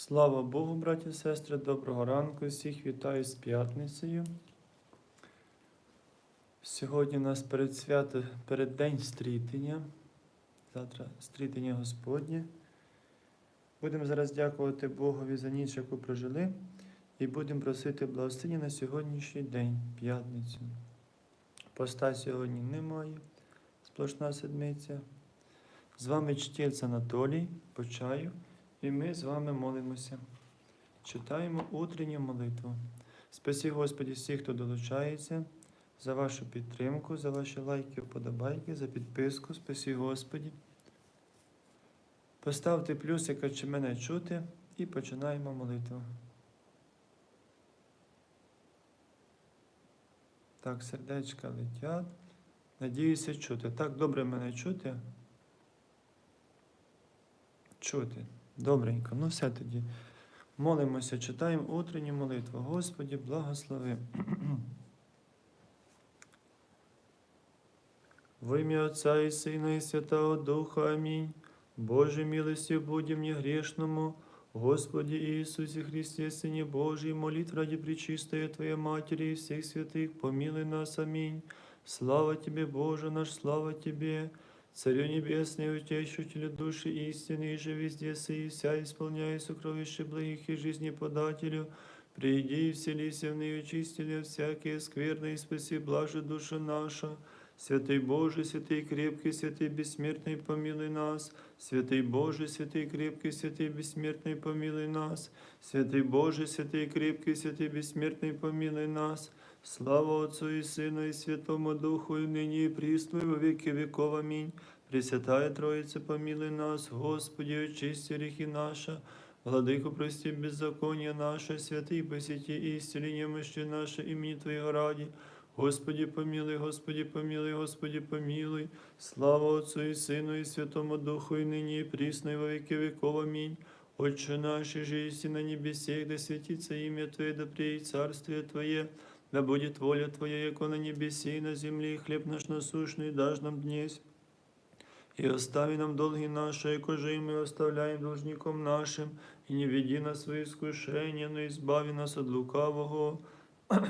Слава Богу, браті і сестри, доброго ранку. Всіх вітаю з п'ятницею. Сьогодні у нас передсвято, переддень стрітення. Завтра стрітення Господнє. Будемо зараз дякувати Богові за ніч, яку прожили, і будемо просити благословення на сьогоднішній день, п'ятницю. Поста сьогодні немає, сплошна седмиця. З вами чтець Анатолій, по чаю. І ми з вами молимося. Читаємо утренню молитву. Спасі Господі всіх, хто долучається, за вашу підтримку, за ваші лайки, вподобайки, за підписку. Спасі Господі. Поставте плюсика, чи мене чути, і починаємо молитву. Так, сердечка летять. Надіюся, чути. Так добре мене чути. Чути. Добренько, ну все тоді. Молимося, читаємо утренню молитву. Господі, благослови. Во ім'я Отця і Сина, і Святого Духа. Амінь. Боже милостью будем мне грешному, Господи Иисусе Христе, Сыне Божий, молит ради Пречистая Твоей Матери и всех святых, помилуй нас. Аминь. Слава Тебе, Боже наш, слава Тебе. Царю Небесный, утешителю души истины, и же везде сей, вся исполняя сокровища благих и жизни подателю, приди и вселися в ныне очистили всякие скверные, и спаси блаже душа наша. Святый Боже, святый крепкий, святый бессмертный, помилуй нас. Святый Боже, святый крепкий, святый бессмертный, помилуй нас. Святый Боже, святый крепкий, святый бессмертный, помилуй нас. Слава Отцу і Сину, і Святому Духу, і нині, і прісно, і во віки віков. Амінь. Пресвятає Троїце, помілуй нас, Господі, очисти гріхи наша, владику, прості, беззаконня наше, святий посвяті, і істіління миші наше, імені Твоєго раді. Господі помілуй, Господі помілуй, Господі помілуй, слава Отцу і Сину, і Святому Духу, і нині, і прісно, і во віки віков. Амінь. Отче наш, же істина на небесі, де святиться ім'я Твоє, да приїдь царствие Твоє да будет воля Твоя, яко на небесе и на земле, и хлеб наш насущный дашь нам днесь. И остави нам долги наши, яко же и мы оставляем должником нашим, и не веди нас в свои искушения, но избави нас от лукавого.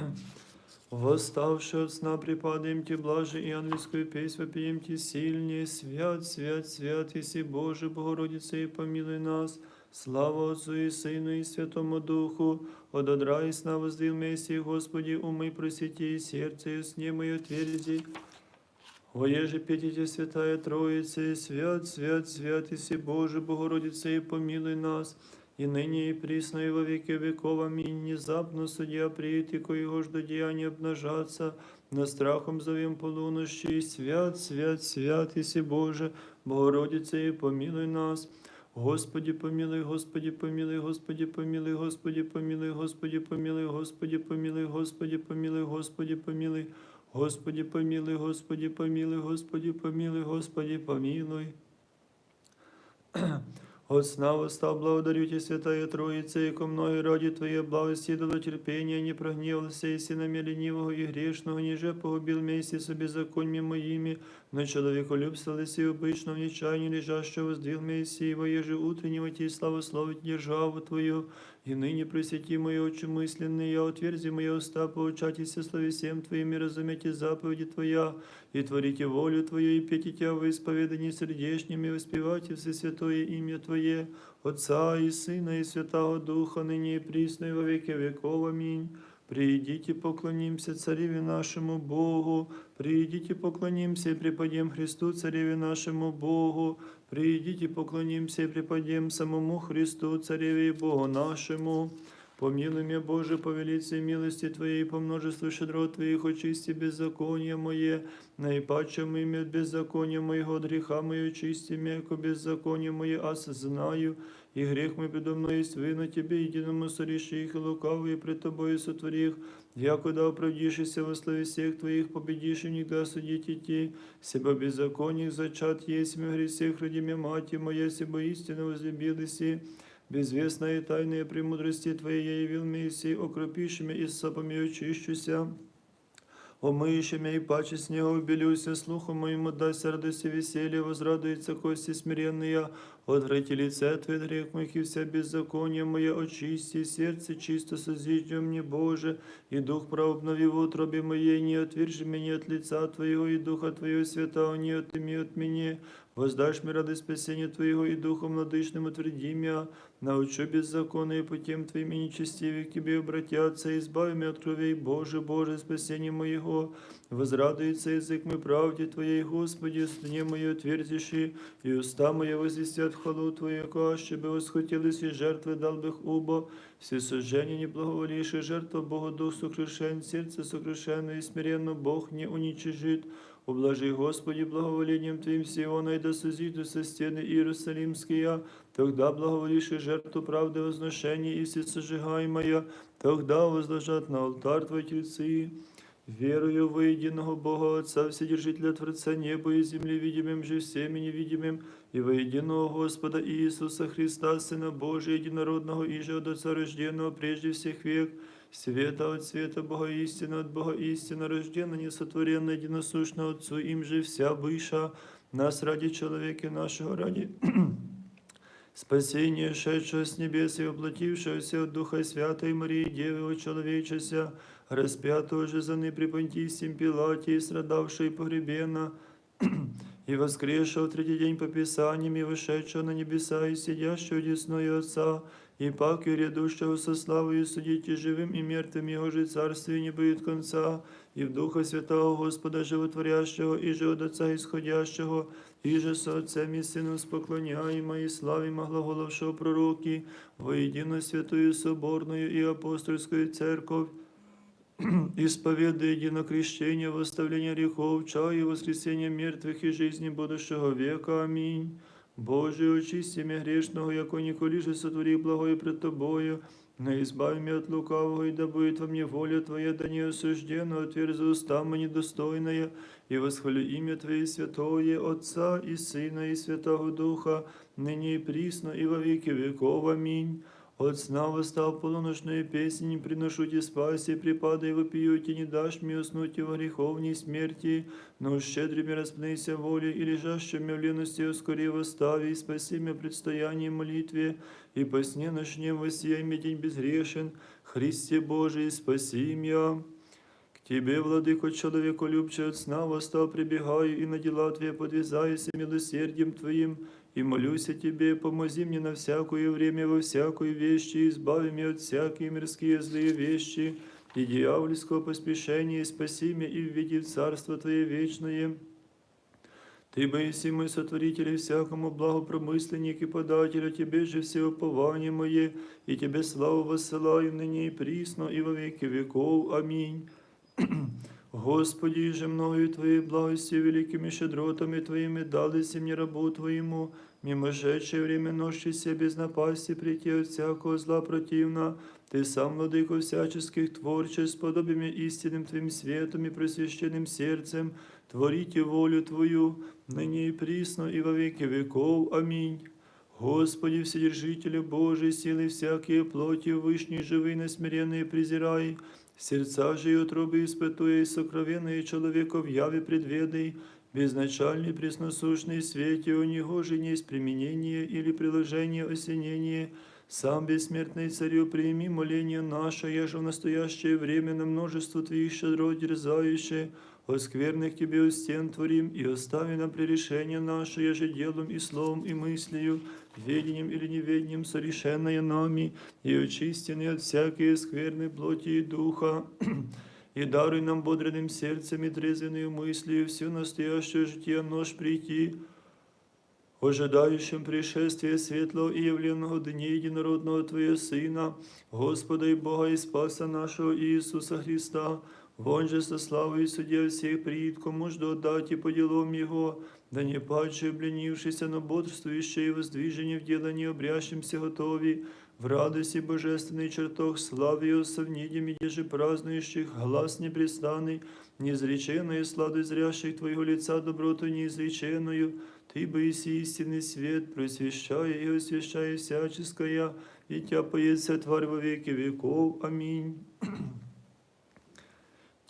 Восставши от сна, припадаем Ти, блаже, и ангельскую песнь вопием Ти сильнее. Свят, свят, свят, Иси Боже, Богородица, и помилуй нас. Слава Отцу і Сину, і Святому Духу, ододрай и славу Месії, Господи, умий просвіті і серце, і сні мої отверзи. Оєже п'ятіті святая Троїця, свят, свят, свят, Ісі Боже, Богородице, і помилуй нас, і нині, і прісно, і во віки віков, амінь, незапно суддя прийти, кого ж до діяння обнажаться, на страхом зовім полунощі, свят, свят, свят, Ісі Боже, Богородице, і помилуй нас. Господи, помилуй, Господи, помилуй, Господи, помилуй, Господи, помилуй, Господи, помилуй, Господи, помилуй, Господи, помилуй, Господи, помилуй, Господи, помилуй, Господи, помилуй, Господи, помилуй, Господи, помилуй. От сна восстав, благодарю Тебя, Святая Троица, яко мною ради Твоей благости дало терпения, не прогневался, и синами ленивого и грешного, ниже погубил вместе с беззаконьями моими, но человеколюбство лиси обычно в нечаянии лежащего воздвил Мессии, воеже утреннего Ти славословить державу Твою, и ныне просвети мои очи мысленные, я отверзи мои уста, поучайтесь словесем Твоим и разумейте заповеди Твоя, и творите волю Твою, и пейте Тебя в исповедании сердечними, и воспевайте все святое имя Твое, Отца и Сына и Святого Духа, ныне и присно и во веки веков. Аминь. Придіть і поклонімся цареві нашому Богу, придіть і поклонімся і припадем Христу, цареві нашому Богу, придіть і поклонімся і припадем самому Христу, цареві Богу нашому. Помилуй меня, Боже, по велице милости Твоей, по множеству щедрот Твоих, очисти беззаконие мое, наипаче имя от беззакония моего, греха мое, очисти меня, яко беззаконие мое, аз знаю, и грех мой предо мной есть вина Тебе, единому сореши их, и лукавые пред Тобою сотворих, якуда оправдишься во славе всех Твоих, победишь и никогда судить идти, себо беззаконий зачат есть в гресех, ради меня, мать моя, себо истинно возлюбилась, безвестные тайные премудрости Твоей явил миссии, окропишими и сапами очищуся. Омыешь и паче снега убелюся, слуху моим отдай радость веселье, возрадуется кости смиренные, отврати лице Твое, грех моих и вся беззаконие мое, очисти, сердце чисто созижди мне, Боже, и дух прав обнови в утробе моей, не отвержи меня от лица Твоего, и духа Твоего святого не отыми от меня, Воздашь мне радость спасения Твоего и Духом Владычным утверди меня, научу беззаконные путем Твоим и нечестивых к Тебе обратятся, избави меня от кровей Боже, Боже, спасение моего. Возрадуется язык мой правде Твоей, Господи, дне мое отверзиши, и уста мои возвестят хвалу Твою, аще бы восхотелись и жертвы дал бы убо, все сожжения не благоволившие жертва Богу Дух сокрушен, сердце сокрушенно и смиренно Бог не уничижит. Ублажи, Господи, благоволением Твоим Сиона, и да созиду со стены Иерусалимские, тогда благоволишь и жертву правды возношения и все сожигаемая, тогда возложат на алтарь Твой тельцы. Верую во единого Бога Отца, Вседержителя Творца неба и земли, видимым же всеми невидимым, и во единого Господа Иисуса Христа, Сына Божия, единородного и же от Отца рожденного прежде всех век, света от света Бога истина, от Бога истина, рождена, несотворенна, единосущна Отцу, им же вся выша, нас ради человека нашего, ради Спасение, шедшего с небес и воплотившегося от Духа Святой Марии, Девы человечеся, распятого же за непрепонтистим Пилате, и страдавшего и погребена, и воскресшего в третий день по Писаниям, и вошедшего на небеса, и сидящего десною Отца, и пак и рядущего со славою судите живым и мертвым, Его же царствие не будет конца, и в Духа Святого Господа Животворящего, и же от Отца исходящего, и же со Отцем и Сыном споклоняемо, и славимо глаголовшего пророки, во единую святую соборную и апостольскую церковь, исповедуя единокрещение, восставление грехов, чая и воскресение мертвых и жизни будущего века. Аминь. Боже, очисти меня грешного, яко же сотвори благое пред Тобою, но избави меня от лукавого, и да будет во мне воля Твоя, да не осуждена, отверзи уста мені недостойная, и восхвалю имя Твое святое, Отца и Сына и Святого Духа, ныне и присно, и во веки веков. Аминь. От сна восстал полуночную песнь, не приношу тебе спаси, припадай вопиюте, не дашь мне уснуть во греховней смерти, но щедрыми распнися волей и лежащими в лености ускори восстави, и спаси меня предстояние молитве, и по сне ночнем воссияй мне день безгрешен, Христе Божий, спаси меня. Тебе, владыко, человеку любче от сна восстал, прибегаю, и на дела Твои подвязаюсь милосердием Твоим, и молюсь о Тебе, помози мне на всякое время, во всякой вещи, избави меня от всякие мирские злые вещи, и дьявольского поспешения, и спаси меня и введи в Царство Твое вечное. Ты, Моисей, мой сотворитель, и всякому благопромысленник и податель, а Тебе же все упование мое, и Тебе славу воссылаю ныне и присно, и во веки веков. Аминь. Господи, же мною Твоей благости великими щедротами Твоими дались мне рабу Твоему, мимошедшее время нощися без напасти прийти от всякого зла противна, Ты сам, владыко всяческих творчеств, подобиями истинным Твоим светом и просвященным сердцем, творите волю Твою, ныне и присно, и во веки веков. Аминь. Господи, Вседержителю Божий, силы всякие плоти, вышней живы, несмиренные презирай, сердца же и утробы испытуя, и сокровенные человека в яве предведай, безначальный пресносущный свете, у него же не есть применение или приложение осенение, сам бессмертный царю, прими моление наше, я же в настоящее время на множество Твоих щедрот дерзающее, о скверных Тебе у стен творим, и остави нам пререшение наше, я же делом и словом и мыслью, ведением или неведением совершенное нами, и очистены от всякие скверной плоти и духа, и даруй нам бодренным сердцем и трезвенную мыслью всю настоящее житие нож прийти, ожидающим пришествия светлого и явленного дня единородного Твоего Сына, Господа и Бога и Спаса нашего Иисуса Христа, Вон же со славою судья всех приид, кому ж отдать и по делам Его, да не падше обленившийся, но бодрствующий и воздвижение в делании обрящимся готови, в радости божественный чертог славы Его совнидем, и же празднующих глаз непрестанный, неизреченную сладость зрящих Твоего лица доброту неизреченную, Ты бы иси истинный свет, просвещая и освящая всяческое, и Тя поется тварь во веки веков. Аминь.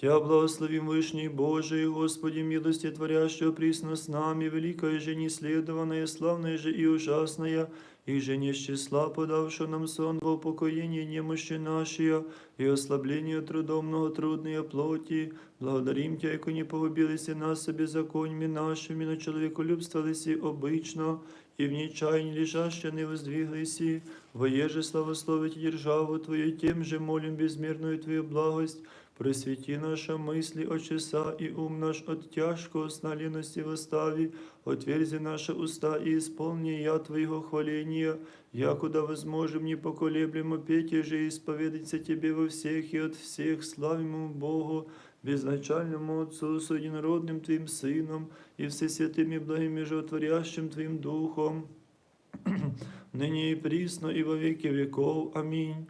Тя благословим Вышний Божий, Господи, милости творящего присно с нами, великая же неследованная, славная же и ужасная, и же не числа подавшего нам сон во упокоение немощи нашей, и ослабление трудом многотрудной плоти, благодарим Тя, яко не погубилися нас беззаконьми нашими, но человеколюбствовалися обычно, и в нечаянии лежаще не воздвиглися, воеже славословить державу Твою, тем же молим безмерную Твою благость, Просвети наши мысли от часа и ум наш от тяжкого сна лености восстави, отверзи наши уста и исполни я Твоего хваления, якуда возможем непоколеблемо петь и же исповедаться Тебе во всех и от всех славимому Богу, безначальному Отцу, с единородным Твоим Сыном и всесвятым и благим и животворящим Твоим Духом, ныне и присно и во веки веков. Аминь.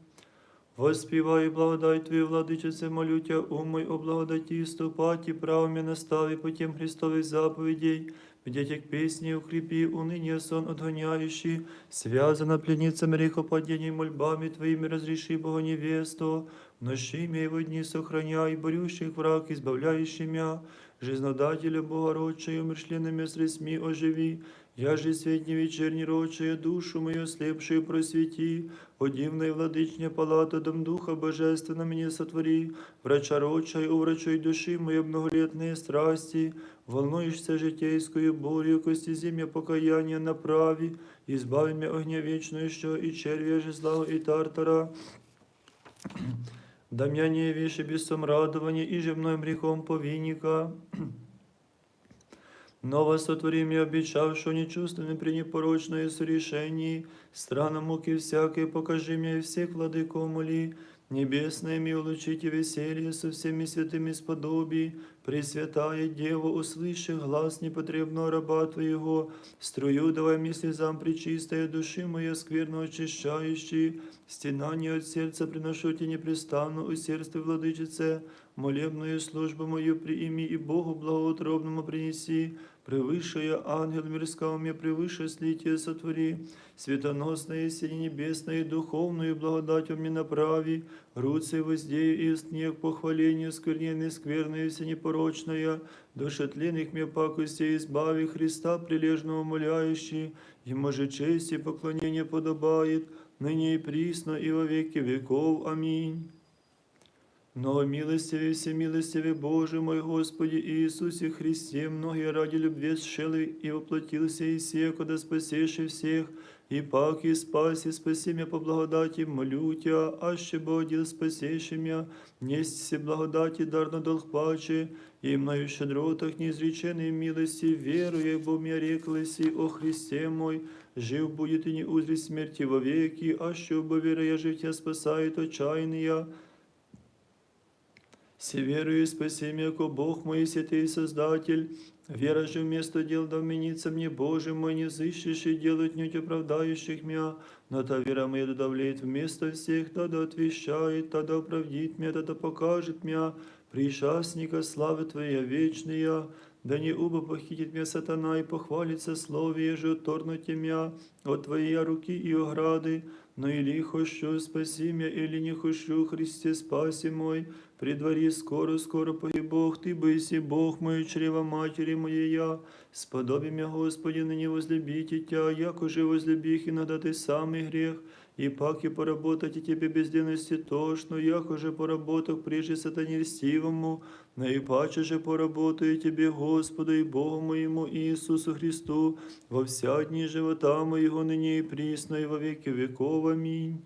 Воспівай благодать Твою, владичице, молю Тя, ум мой о благодаті, ступати, правами настави, путем Христових заповедей, Бдеть к песни, укрепи, уныние сон отгоняющий, связана пленницами грехопадений мольбами Твоими, разреши Бога невесту, в ночи его дни сохраняй, борющих враг, избавляющий мя, жизнодателя Богородчая, умершленными средствами оживи, я же светни вечерний рочая, душу мою слепшую просвети, о дивной владычне палата дом Духа Божественно мне сотвори, врача рочай, уврачуй души мои многолетные страсти, волнуешься житейскую бурю, кости земля покаяния направи, избави меня огня вечную, що и червя же злого и тартара, да меня не виши без сомрадования, и же мной грехом повинника. Ново сотвори мне, обещавшего нечувственным при непорочное сорешении, странам муки всякой, покажи мне всех владыко моли, небесное ми улучите веселье со всеми святыми сподоби, Пресвятая Дева, услыши глаз непотребного раба Твоего, струю давай мне слезам причистая души моя скверно очищающей, стенание от сердца приношу Тебе непрестанно усердствуй, владычице, молебную службу мою приими и Богу благоутробному принеси, превыше ангел мирского мне превыше слитие сотвори, светоносное сине небесное и духовную благодать мне направи, руцы воздею и снег похвалению скверненной скверной все непорочная, душетленных мне пакостей избави Христа прилежного моляющий, ему же честь и поклонение подобает, ныне и присно и во веки веков. Аминь. Но милостивый, всемилостивый Боже мой Господи Иисусе Христе, многие ради любви сшили и воплотился и сие, куда спасеши всех, и пак и спаси, спаси меня по благодати, молю Тя, аще Богдел спасеши меня, несть все благодати, дар на долг паче, и мною щедротах неизреченной милости, веруя, бо мне рекласи о Христе мой, жив будет и не узри смерти вовеки, аще бо вера я життя спасает отчаянная, все верую, спаси меня, ко Бог мой, святый Создатель. Вера же вместо дел да вменится мне, Боже мой, не зыщешь и делать нють оправдающих меня. Но та вера моя додавляет вместо всех, тогда да отвещает, тогда оправдит меня, тогда да покажет меня, пришасника славы Твоя вечная. Да не убо похитит меня сатана и похвалится слове, же отторнуть меня от Твоей руки и ограды. Но или хочу спаси меня, или не хочу, Христе спаси мой, при дворе скоро, скоро погиб Бог, Ты быси, Бог мой, чрева матери моей я, сподоби меня, Господи, ныне возлюбите Тя, як уже возлюбих, иногда Ты самый грех, и пак и поработать и Тебе безденности тошно, як уже поработок прежде сатане льстивому, наипаче же поработаю Тебе, Господу и Богу моему Иисусу Христу, во вся дни живота моего ныне и присно, и во веки веков. Аминь.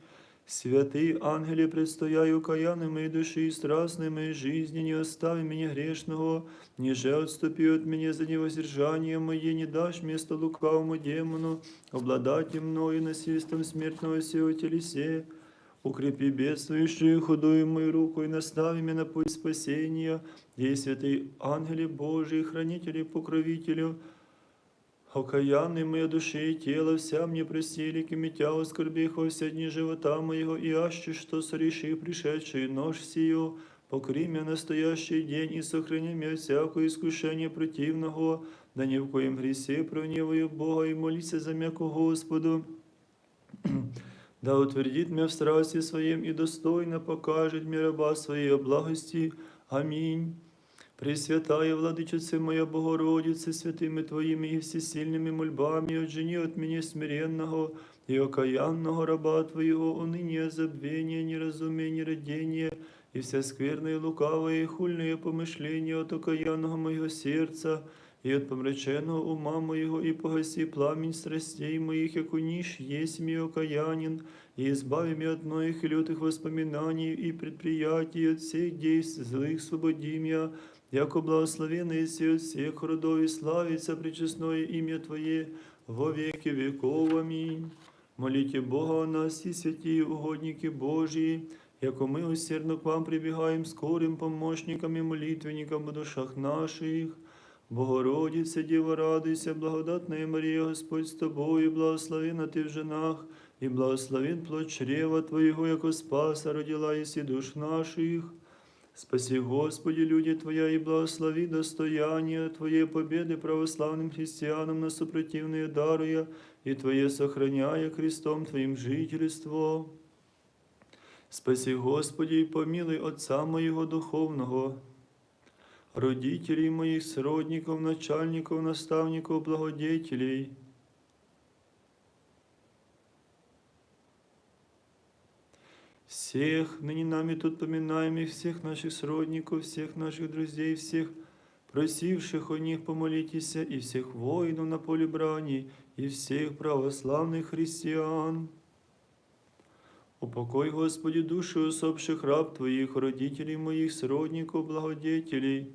Святый ангеле, предстояю каяны моей души и страстной моей жизни, не остави меня грешного, ниже отступи от меня за невоздержание мое, не дашь место лукавому демону, обладать мною насильством смертного сего телесе. Укрепи бедствующую худую мою руку и настави меня на путь спасения, ей святый ангеле Божий, хранитель и покровителю, Окаянный моя души и тело, вся мне просили, кемитя оскорбих во все дни живота моего, и аще что сореши пришедший нож сию, покри меня настоящий день и сохрани меня всякое искушение противного, да ни в коем гресе прогневаю Бога и молися за меня ко Господу. Да утвердит меня в страсти своем и достойно покажет мне раба своей о благости, Амінь. Пресвятая Владычица моя Богородице, святыми Твоими и всесильными мольбами, отжени от меня смиренного и окаянного раба Твоего, уныние, забвение, неразумение, родение, и все скверные, лукавые и хульные помышления от окаянного моего сердца, и от помраченного ума моего, и погаси пламень страстей моих, як униш есть ми окаянин, и избави меня от многих и лютых воспоминаний и предприятий, от всех действий злых свободи меня, яко благословенный си от всех родов и славится пречестное имя Твое во веки веков. Аминь. Молите Бога о нас и святые угодники Божии, яко мы усердно к вам прибегаем скорым помощникам и молитвенникам в душах наших. Богородице, Дева, радуйся, благодатная Мария, Господь с тобою, благословена ты в женах, и благословен плод чрева Твоего, яко спаса родила еси душ наших. Спаси, Господи, люди Твоя, и благослови достояние Твоей победы православным христианам на супротивные даруя, и Твое сохраняя крестом Твоим жительство. Спаси, Господи, и помилуй Отца моего духовного, родителей моих, сродников, начальников, наставников, благодетелей, всех ныне нами тут поминаемых, всех наших сродников, всех наших друзей, всех просивших о них помолитесь, и всех воинов на поле брани, и всех православных христиан. Упокой, Господи, души усопших раб Твоих, родителей моих, сродников, благодетелей,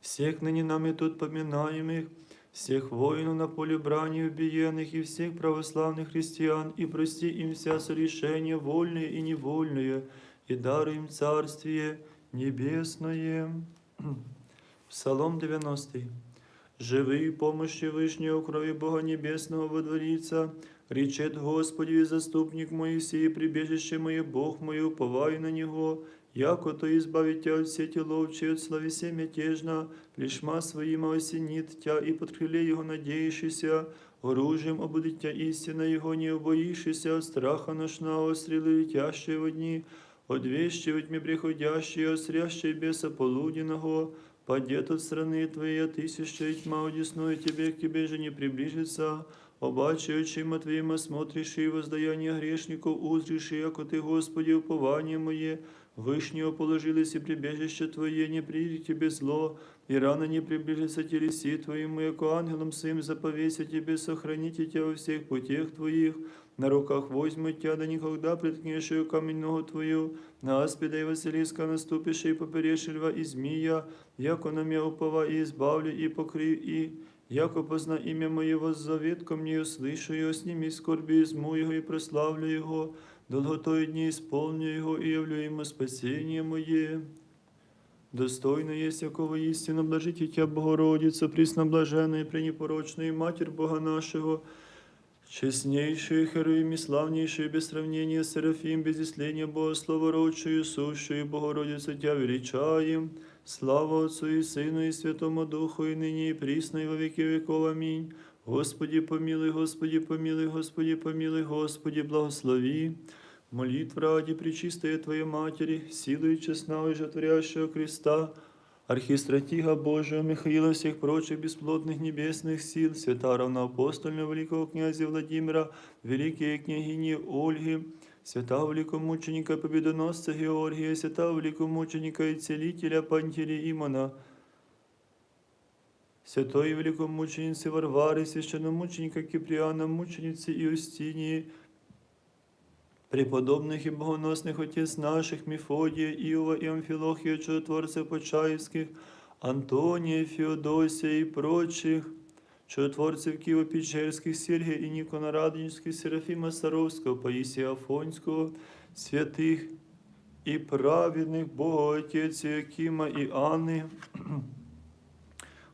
всех ныне нами тут поминаемых, всех воинов на поле брани убиенных и всех православных христиан, и прости им вся сорешения, вольные и невольные, и даруй им Царствие Небесное. Псалом 90. Живи помощи Вышнего крови Бога Небесного водворится, речет Господи, заступник Моисей, прибежище мое, Бог мой, уповай на Него, яко то избавить тя от сети ловчей, от славесе мятежна, лишма своима осенит тя, и под крыле Его надеющийся, оружием обудить тя истина Его, не убоишься от страха ношного, стрелы летящие в дни, одвещивать тьме приходящие, осрящие беса полуденного, падет от страны Твоей, тысяча и тьма одесную Тебе, к Тебе же не приближится, Обаче очима Твоїма смотришь и воздаяние грешников узришь, и яко Ты, Господи, упование мое, Вышнего положилось и прибежище Твое, не придет Тебе зло, и рано не приближится телеси Твоему, яко ангелом своим заповеся Тебе, сохраните Тебя во всех путях Твоих, на руках возьмут Тебя, да никогда приткнешь камень ногу Твою, на аспида и Василиска наступишь и поперешь льва и змея, яко на меня упова и избавлю, и покрив, и Яко позна ім'я моє воззовет ко мне, услышу его, сними скорби изму его и прославлю его, долготою дни исполню его и явлю ему спасение мое. Достойно есть якого истинно блажите Тя, Богородица, пресноблаженная и пренепорочная Матерь Бога нашего, честнейшую, хероим и славнейшую, без сравнения Серафим, без исления Бога, словородшую, сущую, Богородица, Тя величаем, Слава Отцу и Сыну и Святому Духу, и ныне и присно, и во веки веков. Аминь. Господи, помилуй, Господи, помилуй, Господи, помилуй, Господи, благослови. Молитва ради Пречистая Твоей Матери, силой честного и жатворящего креста, Архистратига Божия, Михаила, всех прочих бесплотных небесных сил, свята равноапостольного великого князя Владимира, великие княгини Ольги, святого великомученика Победоносца Георгия, святого великомученика и целителя Пантелі Імона, святої великомучениці Варвари, священномученика Кипріана, мучениці Іостинії, преподобних і богоносних отець наших Міфодія, Іова і Амфілохія, чудотворців Почаївських, Антонія, Феодосія і прочих, чудотворців Києво-Печерських, Сергія і Нікона Радонівських, Серафіма Саровського, Паїсія Афонського, святих і праведних Бога Отець Якима і Анни,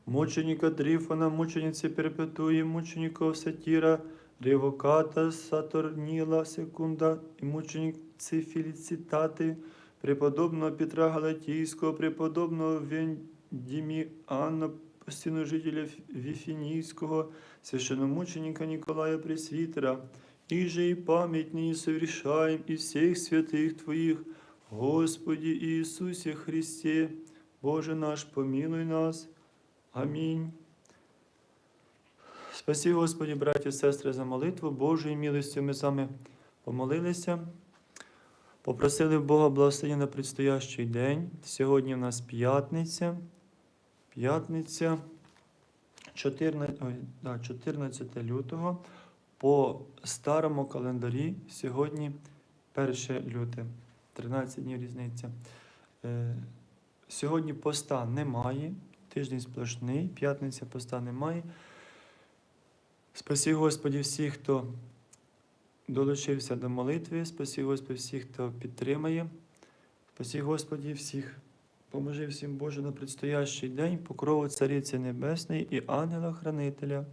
мученика Трифона, мученицы Перпетуи, мучеников Сатира, Ревоката, Сатурнила, Секунда и мученицы Фелицитаты, преподобного Петра Галатийского, преподобного Вендимиана, стеножителя Вифинийского, священномученика Николая Пресвитера, и же и память ныне совершаем и всех святых Твоих, Господи Иисусе Христе, Боже наш, помилуй нас. Амінь. Спасі, Господі, браті і сестри, за молитву Божою милостю ми з вами помолилися. Попросили Бога благословення на предстоящий день. Сьогодні в нас п'ятниця. П'ятниця 14, ой, да, 14 лютого. По старому календарі сьогодні 1 люте, 13 днів різниця. Е, сьогодні поста немає, тиждень сплошний, п'ятниця поста немає. Спасі Господі всіх, хто долучився до молитви, спасі Господи всіх, хто підтримає. Спасі Господі всіх, поможи всім Боже на предстоящий день, покрову Цариці Небесної і ангела-хранителя.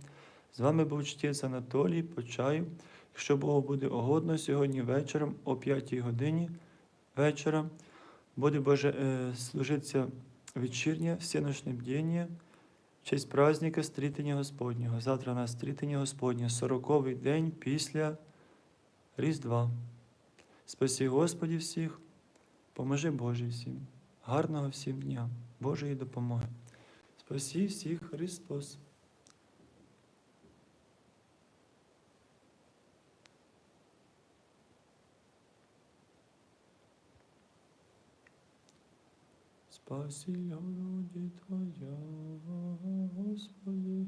З вами був чтець Анатолій Почаю. Якщо Богу буде угодно, сьогодні вечором о 5 годині вечора буде Боже е, служитися вечірнє всеночне бдіння в честь праздника Стрітення Господнього. Завтра у нас Стрітення Господнє, 40-й день після Різдва. Спаси Господі всіх, поможи Боже всім. Гарного всім дня, Божої допомоги. Спасі всіх Христос. Спаси, Господи Твоя, Господи.